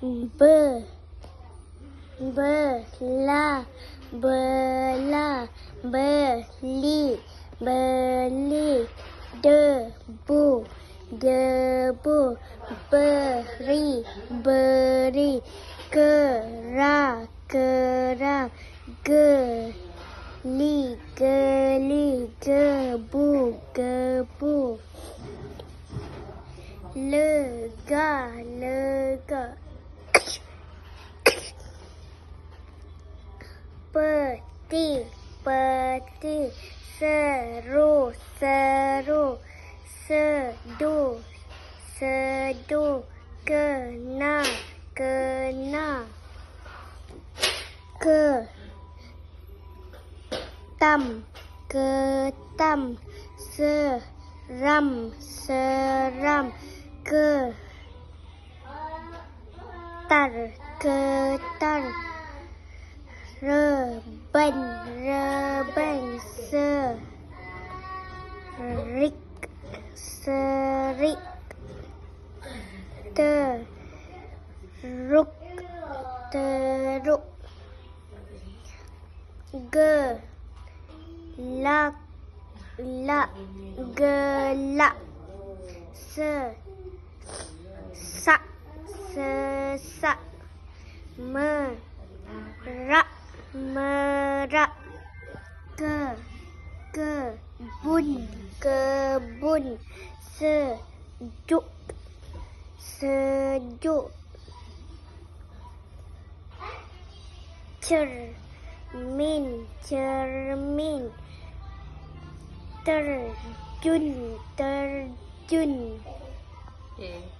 ber bela bela beli beli debu debu beri beri kera kera geli geli gebu gebu. Lega lega peti peti seru seru seduh seduh kena kena ke tam ketam seram seram ke tar ketar reben reben serik serik teruk teruk gelak lak gelak se sak sesak merak merak ke kebun kebun sejuk sejuk. Cermin cermin. Terjun terjun. Okay.